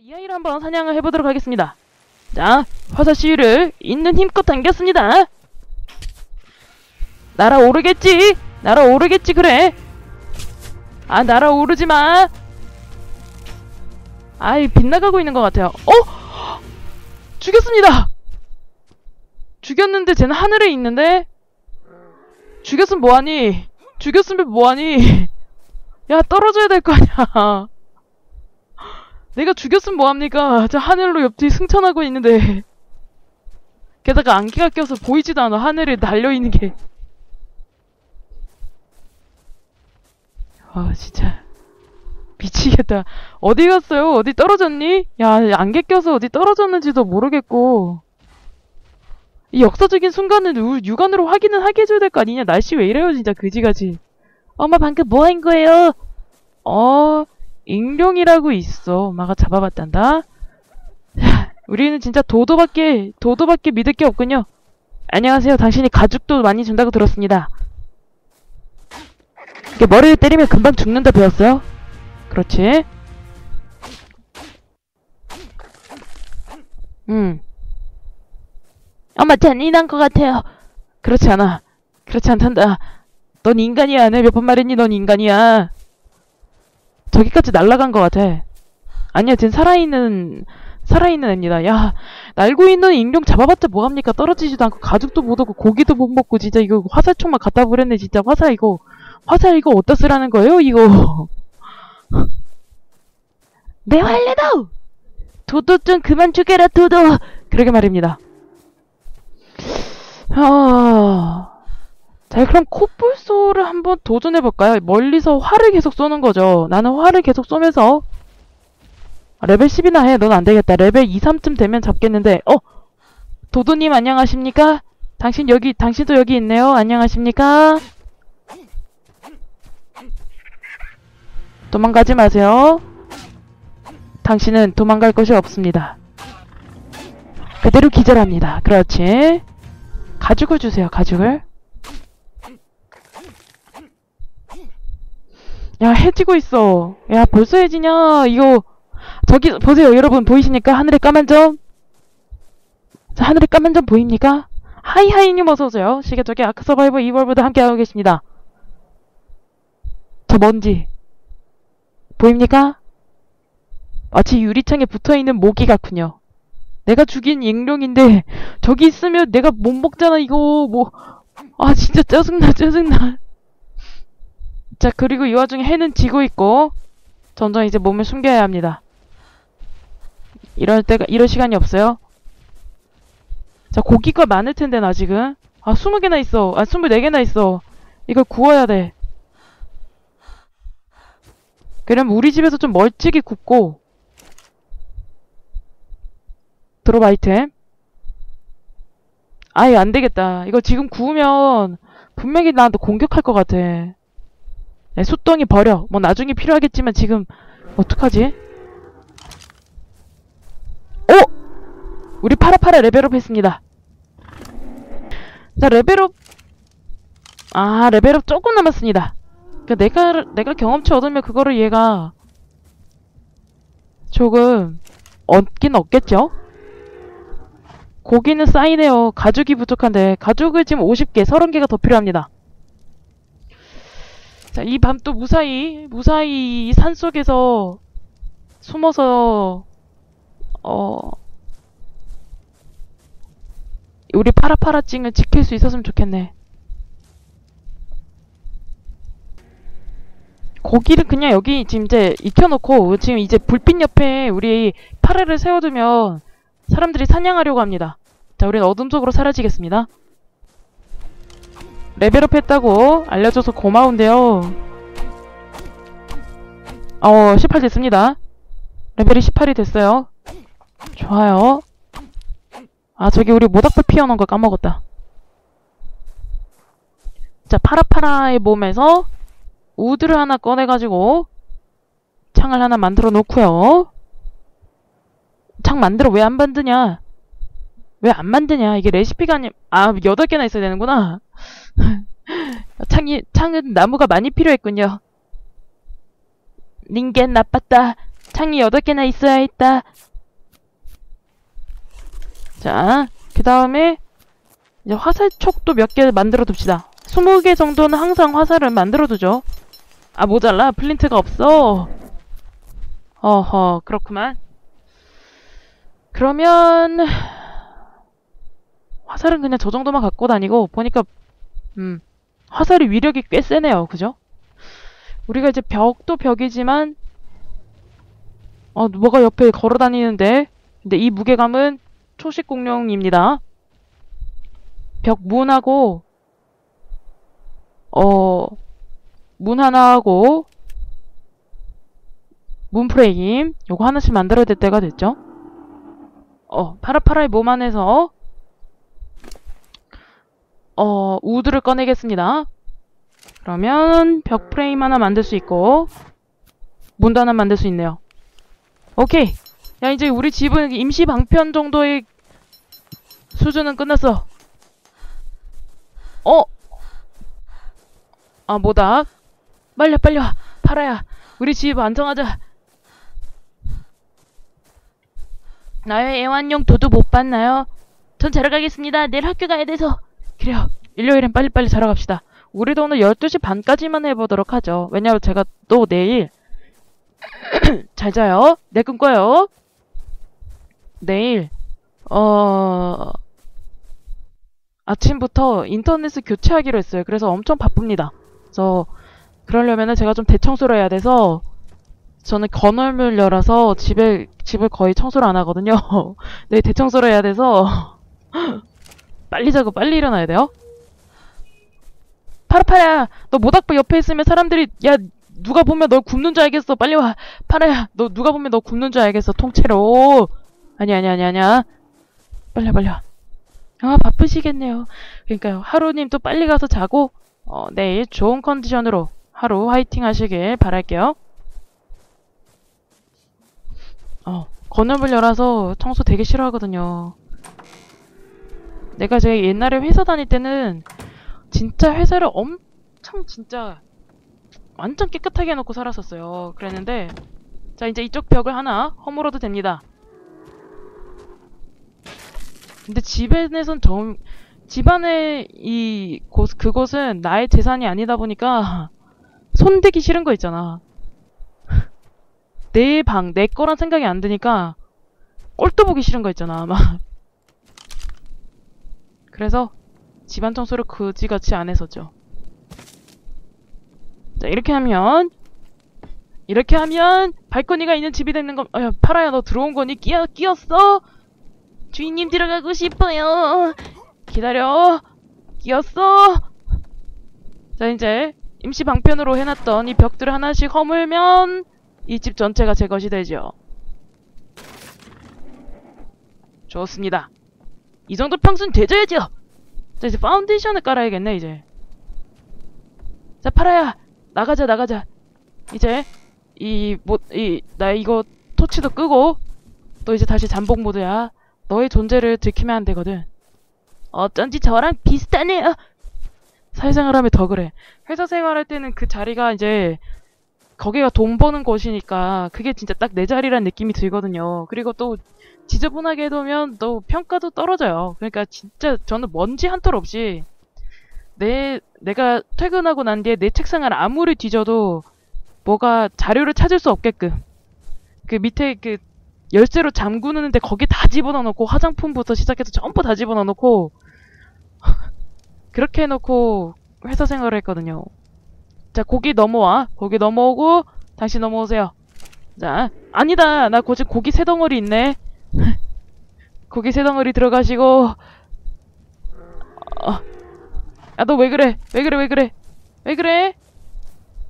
이 아이를 한번 사냥을 해보도록 하겠습니다. 자, 화살 시위를 있는 힘껏 당겼습니다. 날아오르겠지? 날아오르겠지, 그래. 아, 날아오르지 마. 아이, 빗나가고 있는 것 같아요. 어? 죽였습니다! 죽였는데 쟤는 하늘에 있는데? 죽였으면 뭐하니? 죽였으면 뭐하니? 야, 떨어져야 될 거 아니야. 내가 죽였으면 뭐합니까? 저 하늘로 옆뒤 승천하고 있는데. 게다가 안개가 껴서 보이지도 않아. 하늘에 달려있는 게. 아, 진짜. 미치겠다. 어디 갔어요? 어디 떨어졌니? 야, 안개 껴서 어디 떨어졌는지도 모르겠고. 이 역사적인 순간은 우- 육안으로 확인은 하게 해줘야 될 거 아니냐? 날씨 왜 이래요, 진짜 그지가지. 엄마 방금 뭐 한 거예요? 어, 익룡이라고 있어. 엄마가 잡아봤단다. 하, 우리는 진짜 도도밖에, 도도밖에 믿을 게 없군요. 안녕하세요. 당신이 가죽도 많이 준다고 들었습니다. 이게 머리를 때리면 금방 죽는다 배웠어요? 그렇지. 음. 엄마 잔인한 것 같아요. 그렇지 않아. 그렇지 않단다. 넌 인간이야. 내몇번 말했니? 넌 인간이야. 저기까지 날아간 것 같아. 아니야, 쟨 살아있는, 살아있는 애입니다. 야, 날고 있는 인룡 잡아봤자 뭐합니까? 떨어지지도 않고, 가죽도 못 오고, 고기도 못 먹고, 진짜 이거 화살총만 갖다 버렸네, 진짜. 화살 이거, 화살 이거 어디다 쓰라는 거예요, 이거? 내 활래도! 도도 좀 그만 죽여라, 도도! 그러게 말입니다. 아, 자, 그럼 코뿔소를 한번 도전해볼까요? 멀리서 활을 계속 쏘는 거죠. 나는 활을 계속 쏘면서 레벨 10이나 해. 넌 안 되겠다. 레벨 2, 3쯤 되면 잡겠는데. 어? 도도님 안녕하십니까? 당신 여기, 당신도 여기 있네요. 안녕하십니까? 도망가지 마세요. 당신은 도망갈 것이 없습니다. 그대로 기절합니다. 그렇지. 가죽을 주세요, 가죽을. 야, 해지고 있어. 야, 벌써 해지냐? 이거, 저기, 보세요. 여러분, 보이십니까? 하늘에 까만 점? 자, 하늘에 까만 점 보입니까? 하이하이님 어서오세요. 시계적의 아크 서바이버 2월보다 함께하고 계십니다. 저 먼지. 보입니까? 마치 유리창에 붙어있는 모기 같군요. 내가 죽인 익룡인데, 저기 있으면 내가 못 먹잖아, 이거. 뭐, 아, 진짜 짜증나, 짜증나. 자, 그리고 이 와중에 해는 지고 있고, 점점 이제 몸을 숨겨야 합니다. 이럴 때가, 이럴 시간이 없어요. 자, 고기가 많을 텐데, 나 지금. 아, 20개나 있어. 아, 24개나 있어. 이걸 구워야 돼. 그럼 우리 집에서 좀 멀찍이 굽고, 드롭 아이템. 아예 안 되겠다. 이거 지금 구우면 분명히 나한테 공격할 것 같아. 내 숫덩이 버려. 뭐 나중에 필요하겠지만 지금 어떡하지? 오! 우리 파라파라 레벨업 했습니다. 자, 레벨업. 아, 레벨업 조금 남았습니다. 그 내가, 내가 경험치 얻으면 그거를 얘가 조금 얻긴 얻겠죠? 고기는 쌓이네요. 가죽이 부족한데 가죽을 지금 50개, 30개가 더 필요합니다. 자, 이 밤 또 무사히 무사히 이 산속에서 숨어서 어 우리 파라파라찡을 지킬 수 있었으면 좋겠네. 고기를 그냥 여기 지금 이제 익혀놓고 지금 이제 불빛 옆에 우리 파라를 세워두면 사람들이 사냥하려고 합니다. 자, 우린 어둠 속으로 사라지겠습니다. 레벨업 했다고 알려줘서 고마운데요. 어, 18 됐습니다. 레벨이 18이 됐어요. 좋아요. 아, 저기 우리 모닥불 피워놓은 거 까먹었다. 자, 파라파라의 몸에서 우드를 하나 꺼내가지고 창을 하나 만들어 놓고요. 창 만들어 왜 안 만드냐? 왜 안 만드냐? 이게 레시피가 아니, 아, 8개나 있어야 되는구나. 창이, 창은 나무가 많이 필요했군요. 닌겐 나빴다. 창이 여덟 개나 있어야 했다. 자, 그 다음에 이제 화살촉도 몇 개 만들어 둡시다. 20개 정도는 항상 화살을 만들어 두죠. 아, 모자라. 플린트가 없어. 어허, 그렇구만. 그러면 화살은 그냥 저 정도만 갖고 다니고 보니까 음. 화살이 위력이 꽤 세네요. 그죠? 우리가 이제 벽도 벽이지만 어 뭐가 옆에 걸어 다니는데? 근데 이 무게감은 초식 공룡입니다. 벽 문하고 어 문 하나하고 문 프레임 요거 하나씩 만들어야 될 때가 됐죠? 어 파라파라의 몸 안에서 어, 우드를 꺼내겠습니다. 그러면 벽 프레임 하나 만들 수 있고 문도 하나 만들 수 있네요. 오케이. 야 이제 우리 집은 임시 방편 정도의 수준은 끝났어. 어? 아 뭐다? 빨리 와. 파라야. 우리 집 완성하자. 나의 애완용 도도 못 봤나요? 전 자러 가겠습니다. 내일 학교 가야 돼서. 그래요. 일요일엔 빨리빨리 자러 갑시다. 우리도 오늘 12시 반까지만 해보도록 하죠. 왜냐면 제가 또 내일 잘 자요. 내 꿈 꿔요. 내일 어 아침부터 인터넷을 교체하기로 했어요. 그래서 엄청 바쁩니다. 그래서 그러려면은 제가 좀 대청소를 해야 돼서 저는 건월물 열어서 집에 집을 거의 청소를 안 하거든요. 네, 대청소를 해야 돼서 빨리 자고 빨리 일어나야 돼요. 파라파야, 너 모닥불 옆에 있으면 사람들이 야 누가 보면 널 굽는 줄 알겠어. 빨리 와. 파라야, 너 누가 보면 너 굽는 줄 알겠어. 통째로. 아니 아니 아니 아니야. 빨리 와, 빨리 와. 아 바쁘시겠네요. 그러니까요. 하루님 또 빨리 가서 자고 어, 내일 좋은 컨디션으로 하루 화이팅 하시길 바랄게요. 어, 건물을 열어서 청소 되게 싫어하거든요. 내가 제가 옛날에 회사 다닐 때는 진짜 회사를 엄청 진짜 완전 깨끗하게 해놓고 살았었어요. 그랬는데 자 이제 이쪽 벽을 하나 허물어도 됩니다. 근데 집안에선 좀 집안의 이 곳, 그곳은 나의 재산이 아니다 보니까 손대기 싫은 거 있잖아. 내 방, 내 거란 생각이 안 드니까 꼴도 보기 싫은 거 있잖아. 막 그래서 집안 청소를 그지같이 안 했었죠. 자, 이렇게 하면 이렇게 하면 발코니가 있는 집이 되는 거. 아, 파라야 너 들어온 거니? 끼어 끼었어? 주인님 들어가고 싶어요. 기다려. 끼었어. 자, 이제 임시 방편으로 해놨던 이 벽들을 하나씩 허물면 이 집 전체가 제 것이 되죠. 좋습니다. 이 정도 평수는 되줘야죠. 자 이제 파운데이션을 깔아야겠네 이제. 자 파라야 나가자 나가자. 이제 이 뭐 이 나 이거 토치도 끄고 또 이제 다시 잠복 모드야. 너의 존재를 들키면 안 되거든. 어쩐지 저랑 비슷하네요. 사회생활 하면 더 그래. 회사 생활할 때는 그 자리가 이제 거기가 돈 버는 곳이니까 그게 진짜 딱 내 자리란 느낌이 들거든요. 그리고 또 지저분하게 해두면 또 평가도 떨어져요. 그러니까 진짜 저는 먼지 한 톨 없이 내 내가 퇴근하고 난 뒤에 내 책상을 아무리 뒤져도 뭐가 자료를 찾을 수 없게끔 그 밑에 그 열쇠로 잠그는데 거기 다 집어넣어놓고 화장품부터 시작해서 전부 다 집어넣어놓고 그렇게 해놓고 회사 생활을 했거든요. 자 고기 넘어와. 고기 넘어오고 다시 넘어오세요. 자 아니다. 나 고지 고기 세 덩어리 있네. 고기 세 덩어리 들어가시고. 어. 야 너 왜 그래? 왜 그래? 왜 그래? 왜 그래?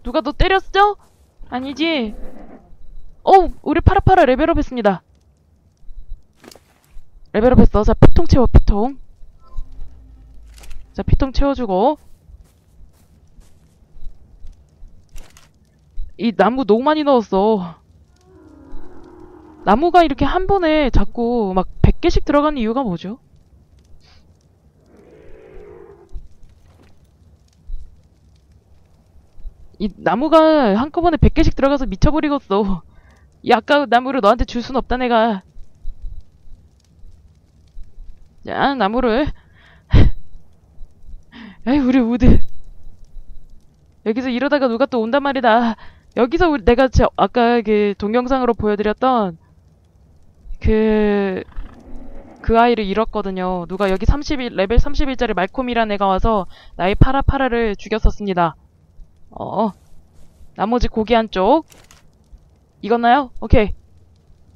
누가 너 때렸어? 아니지. 어 우리 파라파라 레벨업 했습니다. 레벨업 했어. 자 피통 채워 피통. 자 피통 채워주고 이 나무 너무 많이 넣었어 나무가 이렇게 한 번에 자꾸 막 100개씩 들어가는 이유가 뭐죠? 이 나무가 한꺼번에 100개씩 들어가서 미쳐버리겠어. 이 아까운 나무를 너한테 줄 순 없다 내가. 자 나무를. 에이 우리 우드. 여기서 이러다가 누가 또 온단 말이다. 여기서 우리, 내가 저, 아까 그 동영상으로 보여드렸던 그, 그 아이를 잃었거든요. 누가 여기 31, 레벨 31짜리 말콤이란 애가 와서 나의 파라파라를 죽였었습니다. 어, 나머지 고기 한쪽. 익었나요? 오케이.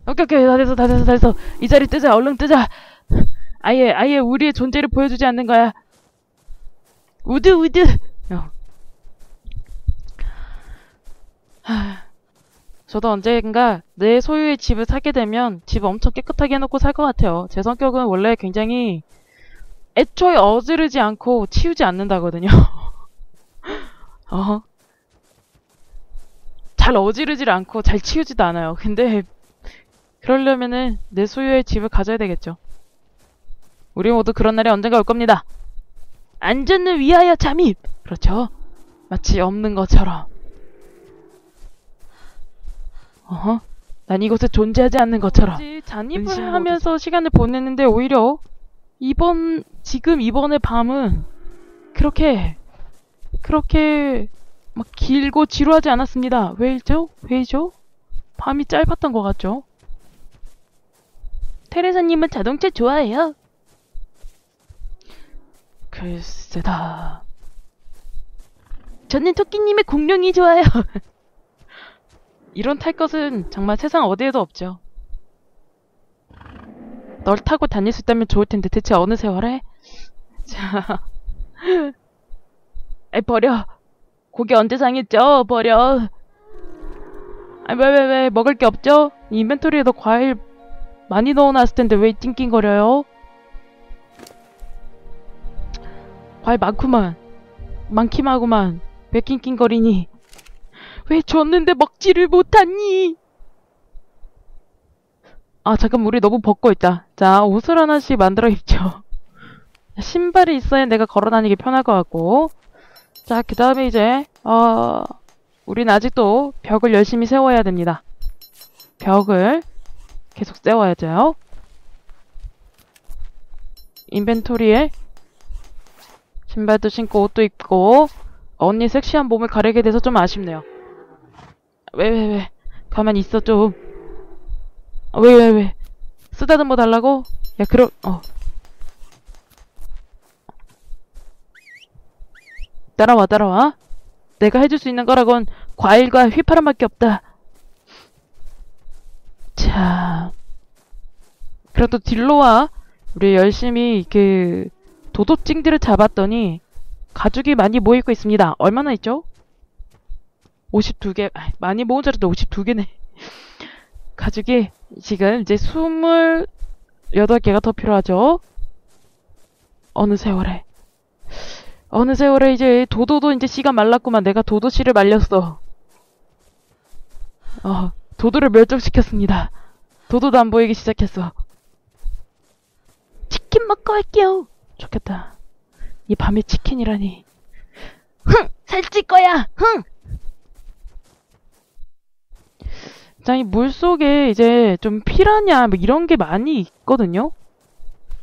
오케이, 오케이. 다 됐어, 다 됐어, 다 됐어. 이 자리 뜨자, 얼른 뜨자. 아예, 아예 우리의 존재를 보여주지 않는 거야. 우드, 우드. 어. 하, 저도 언젠가 내 소유의 집을 사게 되면 집 엄청 깨끗하게 해놓고 살 것 같아요. 제 성격은 원래 굉장히 애초에 어지르지 않고 치우지 않는다거든요. 어. 잘 어지르질 않고 잘 치우지도 않아요. 근데 그러려면은 내 소유의 집을 가져야 되겠죠. 우리 모두 그런 날이 언젠가 올 겁니다. 안전을 위하여 잠입! 그렇죠. 마치 없는 것처럼. 어허. 난 이곳에 존재하지 않는 것처럼. 잔입을 은신 하면서 시간을 보냈는데 오히려 이번 지금 이번의 밤은 그렇게 그렇게 막 길고 지루하지 않았습니다. 왜죠? 왜죠? 밤이 짧았던 것 같죠? 테레사님은 자동차 좋아해요? 글쎄다. 저는 토끼님의 공룡이 좋아요. 이런 탈 것은 정말 세상 어디에도 없죠. 널 타고 다닐 수 있다면 좋을 텐데 대체 어느 세월에? 자, 에 버려. 고기 언제 상했죠? 버려. 아, 왜, 왜, 왜, 먹을 게 없죠? 인벤토리에 도 과일 많이 넣어놨을 텐데 왜 찡낑거려요? 과일 많구만. 많기만 하구만. 왜 낑낑거리니? 왜 줬는데 먹지를 못하니? 아, 잠깐, 우리 너무 벗고 있다. 자, 옷을 하나씩 만들어 입죠. 신발이 있어야 내가 걸어 다니기 편할 것 같고. 자, 그 다음에 이제, 어, 우린 아직도 벽을 열심히 세워야 됩니다. 벽을 계속 세워야죠. 인벤토리에 신발도 신고 옷도 입고 언니 섹시한 몸을 가리게 돼서 좀 아쉽네요. 왜, 왜, 왜. 가만히 있어, 좀. 어, 왜, 왜, 왜. 쓰다듬어 달라고? 야, 그럼, 어. 따라와, 따라와. 내가 해줄 수 있는 거라곤 과일과 휘파람밖에 없다. 자. 그래도 딜로와 우리 열심히 그 도도찡들을 잡았더니 가죽이 많이 모이고 있습니다. 얼마나 있죠? 52개, 아, 많이 모은 줄 알았는데 52개네. 가죽이 지금 이제 28개가 더 필요하죠. 어느 세월에. 어느 세월에 이제 도도도 이제 씨가 말랐구만. 내가 도도 씨를 말렸어. 어, 도도를 멸종시켰습니다. 도도도 안 보이기 시작했어. 치킨 먹고 갈게요. 좋겠다. 이 밤에 치킨이라니. 흥! 살찔 거야! 흥! 자, 이 물 속에 이제 좀 피라냐, 뭐 이런 게 많이 있거든요?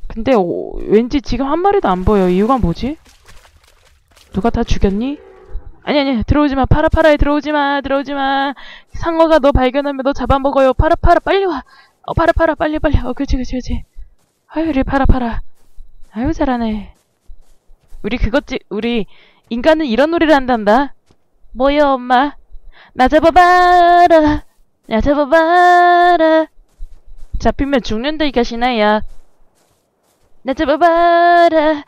근데 어, 왠지 지금 한 마리도 안 보여. 이유가 뭐지? 누가 다 죽였니? 아니, 아니, 들어오지 마. 파라, 파라에 들어오지 마. 들어오지 마. 상어가 너 발견하면 너 잡아먹어요. 파라, 파라, 빨리 와. 어, 파라, 파라, 빨리, 빨리. 어, 그치, 그치, 그치. 아유, 우리 파라, 파라. 아유, 잘하네. 우리 그것지, 우리 인간은 이런 놀이를 한단다. 뭐야, 엄마? 나 잡아봐라. 나 잡아봐라. 잡히면 죽는다, 이 가시나야. 나 잡아봐라.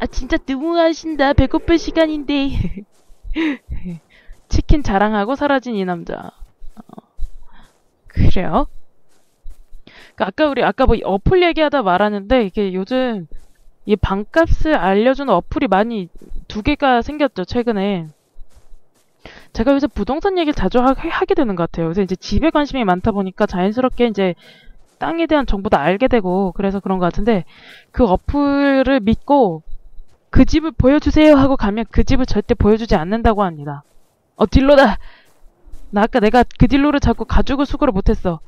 아, 진짜 너무하신다. 배고플 시간인데. 치킨 자랑하고 사라진 이 남자. 어, 그래요? 그 아까 우리 아까 뭐 어플 얘기하다 말았는데 이게 요즘 이 방값을 알려주는 어플이 많이 두 개가 생겼죠 최근에. 제가 요새 부동산 얘기를 자주 하, 게 되는 것 같아요. 요새 이제 집에 관심이 많다 보니까 자연스럽게 이제 땅에 대한 정보도 알게 되고 그래서 그런 것 같은데 그 어플을 믿고 그 집을 보여주세요 하고 가면 그 집을 절대 보여주지 않는다고 합니다. 어 딜로다. 나 아까 내가 그 딜로를 자꾸 가죽을 수거를 못했어.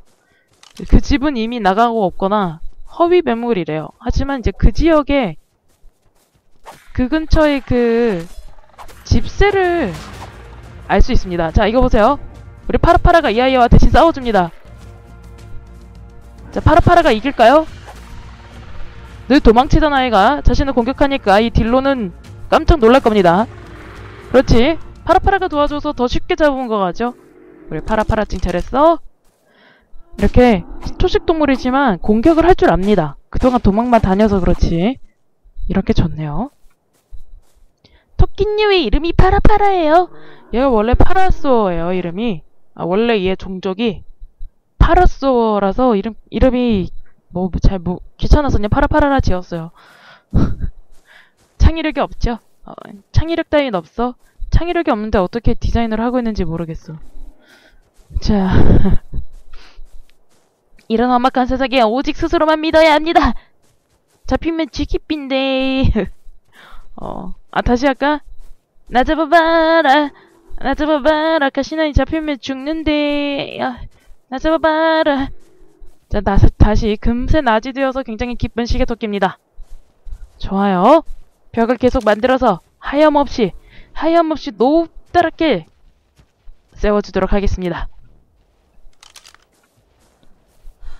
그 집은 이미 나가고 없거나 허위 매물이래요. 하지만 이제 그 지역에 그 근처에 그 집세를 알 수 있습니다. 자, 이거 보세요. 우리 파라파라가 이 아이와 대신 싸워줍니다. 자, 파라파라가 이길까요? 늘 도망치던 아이가 자신을 공격하니까 이 딜로는 깜짝 놀랄 겁니다. 그렇지. 파라파라가 도와줘서 더 쉽게 잡은 거 같죠? 우리 파라파라찡 잘했어. 이렇게 초식 동물이지만 공격을 할 줄 압니다. 그동안 도망만 다녀서 그렇지. 이렇게 좋네요. 토끼님의 이름이 파라파라예요. 얘가 원래 파라소예요, 이름이. 아, 원래 얘 종족이 파라소라서 이름, 이름이 뭐, 잘, 뭐, 귀찮아서 그냥 파라파라라 지었어요. 창의력이 없죠? 어, 창의력 따윈 없어. 창의력이 없는데 어떻게 디자인을 하고 있는지 모르겠어. 자. 이런 험악한 세상에 오직 스스로만 믿어야 합니다. 잡히면 쥐키핀데. 어, 아, 다시 할까? 나 잡아봐라. 나 잡아봐라. 가시나이 잡히면 죽는데. 야, 나 잡아봐라. 자, 나, 다시 금세 낮이 되어서 굉장히 기쁜 시계토끼입니다. 좋아요. 벽을 계속 만들어서 하염없이, 하염없이 높다랗게 세워주도록 하겠습니다.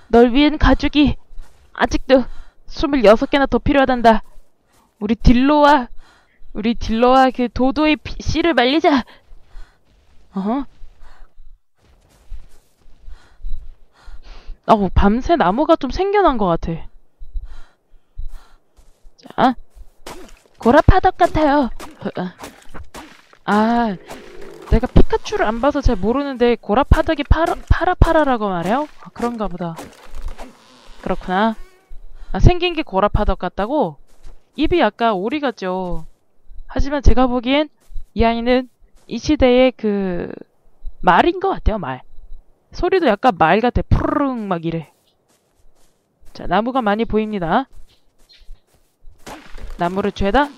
널 위한 가죽이 아직도 26개나 더 필요하단다. 우리 딜로와, 우리 딜로와 그 도도의 피, 씨를 말리자. 어, 밤새 나무가 좀 생겨난 것 같아. 자, 고라파덕 같아요. 아, 내가 피카츄를 안 봐서 잘 모르는데 고라파덕이 파라, 파라파라라고 말해요? 아, 그런가 보다. 그렇구나. 아, 생긴 게 고라파덕 같다고? 입이 약간 오리 같죠. 하지만 제가 보기엔 이 아이는 이 시대의 그 말인 것 같아요, 말. 소리도 약간 말 같아. 푸르릉 막 이래. 자, 나무가 많이 보입니다. 나무를 죄다?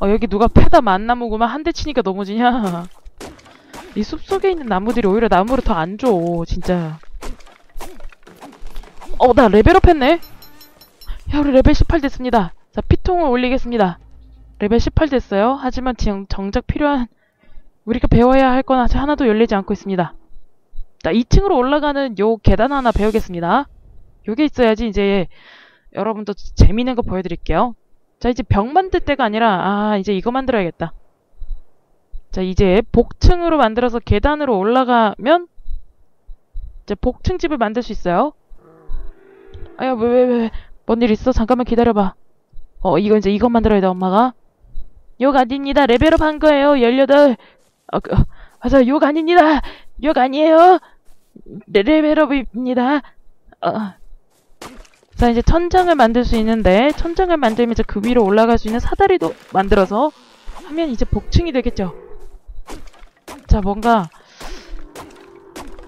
어, 여기 누가 패다 만나무구만 한 대 치니까 넘어지냐? 이 숲속에 있는 나무들이 오히려 나무를 더 안 줘, 진짜. 어, 나 레벨업 했네? 야, 우리 레벨 18 됐습니다. 자, 피통을 올리겠습니다. 레벨 18 됐어요. 하지만 지금 정작 필요한 우리가 배워야 할 건 아직 하나도 열리지 않고 있습니다. 자, 2층으로 올라가는 요 계단 하나 배우겠습니다. 요게 있어야지 이제 여러분도 재미있는 거 보여드릴게요. 자, 이제 벽 만들 때가 아니라 아, 이제 이거 만들어야겠다. 자, 이제 복층으로 만들어서 계단으로 올라가면 이제 복층 집을 만들 수 있어요. 아야, 왜, 왜, 왜. 뭔 일 있어? 잠깐만 기다려봐. 어, 이거 이제 이것 만들어야 돼, 엄마가. 욕 아닙니다. 레벨업 한 거예요. 18. 어, 그, 맞아, 욕 아닙니다. 욕 아니에요. 레, 레벨업입니다. 어. 자, 이제 천장을 만들 수 있는데, 천장을 만들면 이제 그 위로 올라갈 수 있는 사다리도 만들어서 하면 이제 복층이 되겠죠. 자, 뭔가,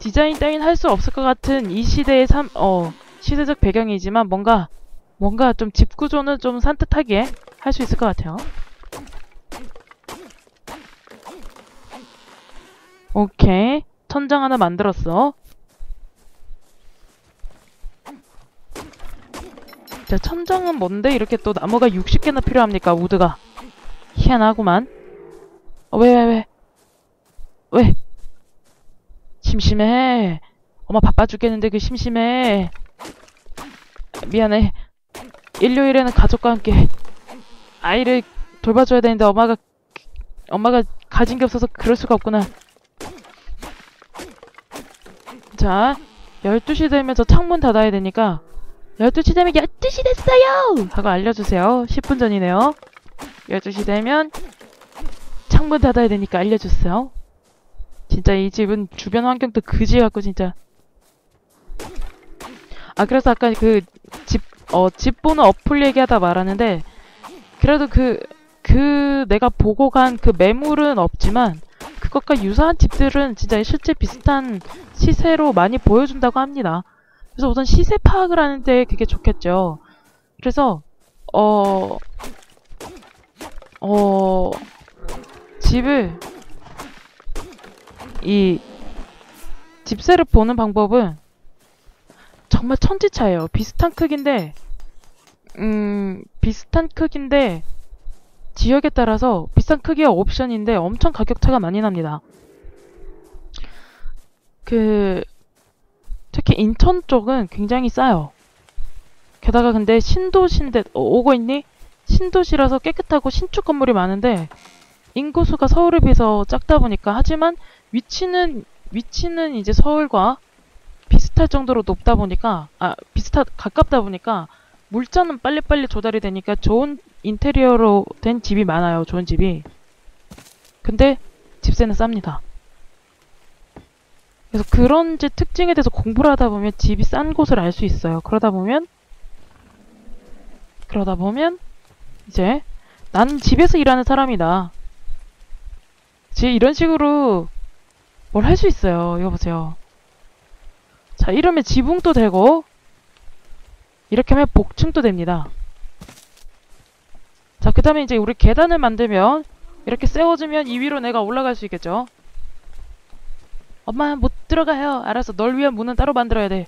디자인 따윈 할 수 없을 것 같은 이 시대의 삼, 어, 시대적 배경이지만 뭔가, 뭔가 좀 집 구조는 좀 산뜻하게 할 수 있을 것 같아요. 오케이. 천장 하나 만들었어. 자, 천장은 뭔데 이렇게 또 나무가 60개나 필요합니까, 우드가. 희한하구만. 어, 왜, 왜, 왜? 왜? 심심해. 엄마 바빠 죽겠는데 그 심심해. 미안해. 일요일에는 가족과 함께 아이를 돌봐줘야 되는데 엄마가 엄마가 가진 게 없어서 그럴 수가 없구나. 자, 12시 되면 저 창문 닫아야 되니까 12시 되면 12시 됐어요! 하고 알려주세요. 10분 전이네요. 12시 되면 창문 닫아야 되니까 알려주세요. 진짜 이 집은 주변 환경도 그지 같고 진짜. 아 그래서 아까 그 집 어 집 보는 어플 얘기하다 말하는데 그래도 그 그 내가 보고 간 그 매물은 없지만 그것과 유사한 집들은 진짜 실제 비슷한 시세로 많이 보여준다고 합니다. 그래서 우선 시세 파악을 하는데 그게 좋겠죠. 그래서 어, 어, 집을 이 집세를 보는 방법은 정말 천지차예요. 비슷한 크기인데, 음, 비슷한 크기인데, 지역에 따라서 비싼 크기의 옵션인데 엄청 가격 차가 많이 납니다. 그, 특히 인천 쪽은 굉장히 싸요. 게다가 근데 신도시인데, 어, 오고 있니? 신도시라서 깨끗하고 신축 건물이 많은데, 인구수가 서울에 비해서 작다 보니까, 하지만 위치는, 위치는 이제 서울과 비슷할 정도로 높다 보니까, 아, 비슷하, 가깝다 보니까, 물자는 빨리빨리 조달이 되니까 좋은 인테리어로 된 집이 많아요. 좋은 집이. 근데 집세는 쌉니다. 그래서 그런 제 특징에 대해서 공부를 하다 보면 집이 싼 곳을 알 수 있어요. 그러다 보면 그러다 보면 이제 나는 집에서 일하는 사람이다. 제 이런 식으로 뭘 할 수 있어요. 이거 보세요. 자, 이러면 지붕도 되고 이렇게 하면 복층도 됩니다. 자, 그 다음에 이제 우리 계단을 만들면 이렇게 세워주면 이 위로 내가 올라갈 수 있겠죠. 엄마 못 들어가요. 알았어. 널 위한 문은 따로 만들어야 돼.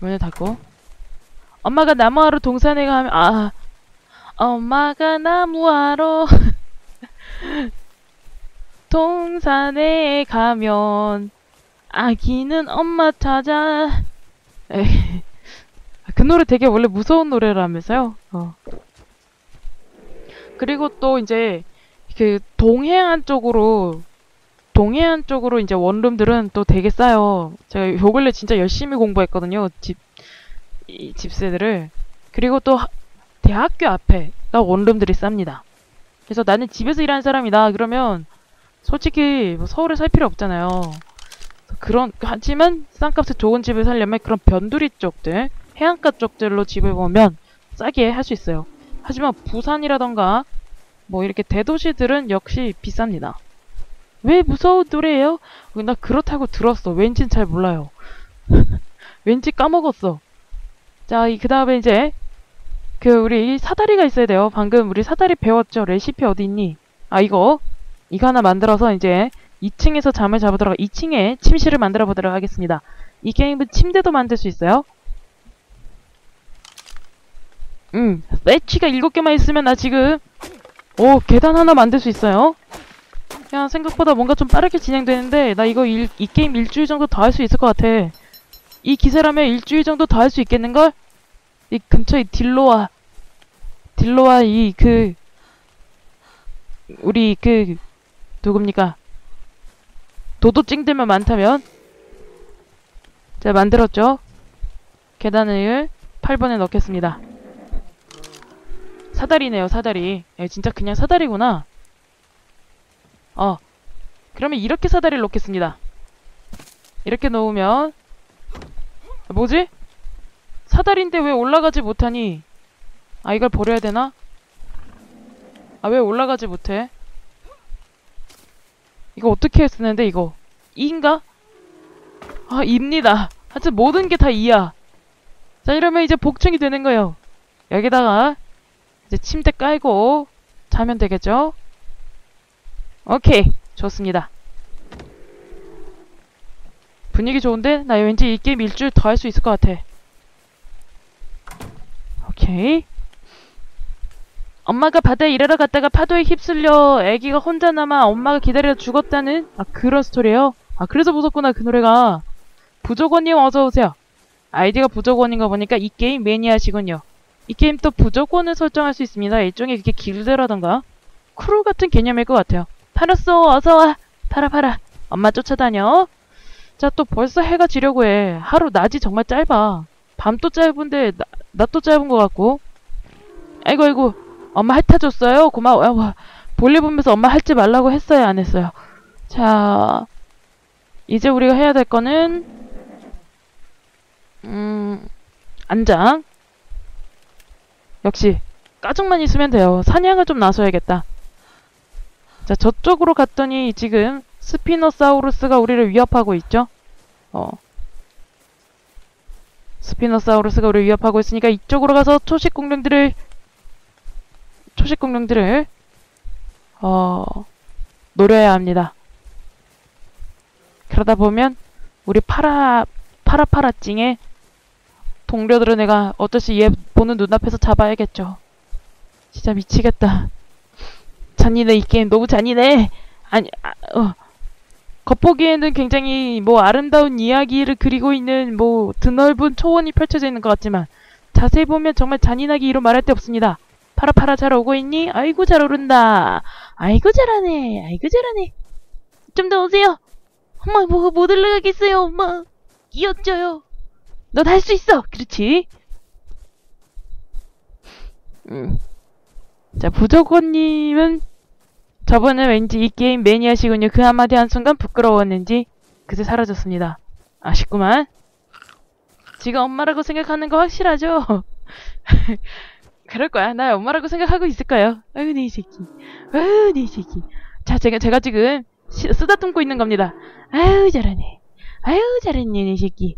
문을 닫고 엄마가 나무하러 동산에 가면 아 엄마가 나무하러 동산에 가면 아기는 엄마 찾아. 그 노래 되게 원래 무서운 노래라면서요? 어. 그리고 또 이제 그 동해안 쪽으로 동해안 쪽으로 이제 원룸들은 또 되게 싸요. 제가 요 근래 진짜 열심히 공부했거든요. 집, 이 집세들을. 그리고 또 하- 대학교 앞에가 원룸들이 쌉니다. 그래서 나는 집에서 일하는 사람이다. 그러면 솔직히 뭐 서울에 살 필요 없잖아요. 그런 하지만 싼값에 좋은 집을 살려면 그런 변두리 쪽들 해안가 쪽들로 집을 보면 싸게 할 수 있어요. 하지만 부산이라던가 뭐 이렇게 대도시들은 역시 비쌉니다. 왜 무서운 노래예요? 나 그렇다고 들었어. 왠진 잘 몰라요. 왠지 까먹었어. 자, 그 다음에 이제 그 우리 사다리가 있어야 돼요. 방금 우리 사다리 배웠죠? 레시피 어디 있니? 아 이거 이거 하나 만들어서 이제 2층에서 잠을 잡으도록 2층에 침실을 만들어 보도록 하겠습니다. 이 게임은 침대도 만들 수 있어요. 음, 배치가 7개만 있으면 나 지금 오, 계단 하나 만들 수 있어요. 야, 생각보다 뭔가 좀 빠르게 진행되는데 나 이거 일, 이 게임 일주일 정도 더 할 수 있을 것 같아. 이 기세라면 일주일 정도 더 할 수 있겠는걸? 이 근처에 딜로와 딜로와 이 그 우리 그 누굽니까? 도도찡들만 많다면 자 만들었죠? 계단을 8번에 넣겠습니다. 사다리네요, 사다리. 예, 진짜 그냥 사다리구나. 어. 그러면 이렇게 사다리를 놓겠습니다. 이렇게 놓으면 뭐지? 사다리인데 왜 올라가지 못하니? 아, 이걸 버려야 되나? 아, 왜 올라가지 못해? 이거 어떻게 쓰는데, 이거? 이인가? 아, 입니다. 하여튼 모든 게다 이야. 자, 이러면 이제 복층이 되는 거예요. 여기다가 이제 침대 깔고 자면 되겠죠? 오케이. 좋습니다. 분위기 좋은데? 나 왠지 이 게임 일주일 더 할 수 있을 것 같아. 오케이. 엄마가 바다에 일하러 갔다가 파도에 휩쓸려 아기가 혼자 남아 엄마가 기다려 죽었다는 아 그런 스토리예요. 아 그래서 무섭구나 그 노래가. 부족원님 어서 오세요. 아이디가 부족원인 거 보니까 이 게임 매니아시군요. 이 게임 또 부족원을 설정할 수 있습니다. 일종의 그게 길드라던가 크루 같은 개념일 것 같아요. 팔았어 어서 와 팔아 팔아 엄마 쫓아다녀. 자 또 벌써 해가 지려고 해. 하루 낮이 정말 짧아. 밤도 짧은데 나또 짧은 것 같고. 아이고 아이고 엄마 핥아줬어요. 고마워요. 와, 볼일 보면서 엄마 핥지 말라고 했어요 안 했어요. 자 이제 우리가 해야 될 거는 음 안장 역시 가죽만 있으면 돼요. 사냥을 좀 나서야겠다. 자 저쪽으로 갔더니 지금 스피노사우루스가 우리를 위협하고 있죠. 어. 스피노사우루스가 우리를 위협하고 있으니까 이쪽으로 가서 초식 공룡들을 초식 공룡들을 어 노려야 합니다. 그러다 보면 우리 파라 파라파라찡의 동료들은 내가 어쩌시 얘 보는 눈앞에서 잡아야겠죠. 진짜 미치겠다. 잔인해 이 게임 너무 잔인해. 아니 아, 어. 겉보기에는 굉장히 뭐 아름다운 이야기를 그리고 있는 뭐 드넓은 초원이 펼쳐져 있는 것 같지만 자세히 보면 정말 잔인하게 이루 말할 데 없습니다. 파라파라 잘 오고 있니? 아이고 잘 오른다. 아이고 잘하네. 아이고 잘하네. 좀 더 오세요. 엄마 뭐못 올라가겠어요 엄마. 끼어져요. 넌 할 수 있어. 그렇지. 음. 자 부족원님은 저번에 왠지 이 게임 매니아시군요. 그 한마디 한순간 부끄러웠는지 그새 사라졌습니다. 아쉽구만. 지가 엄마라고 생각하는 거 확실하죠? 그럴 거야. 나 엄마라고 생각하고 있을 거예요. 아유, 네 새끼. 아유, 네 새끼. 자, 제가, 제가 지금 시- 쓰다듬고 있는 겁니다. 아유, 잘하네. 아유, 잘했네, 네 새끼.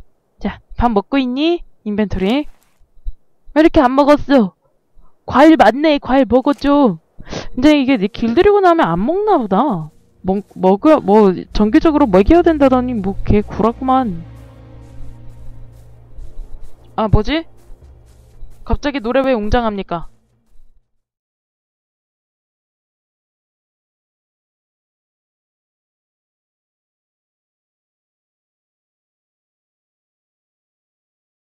자, 밥 먹고 있니? 인벤토리. 왜 이렇게 안 먹었어? 과일 맞네. 과일 먹었죠. 근데 이게 길 들이고 나면 안 먹나 보다. 먹, 먹어, 뭐, 정기적으로 먹여야 된다더니, 뭐, 걔 구라구만. 아, 뭐지? 갑자기 노래 왜 웅장합니까?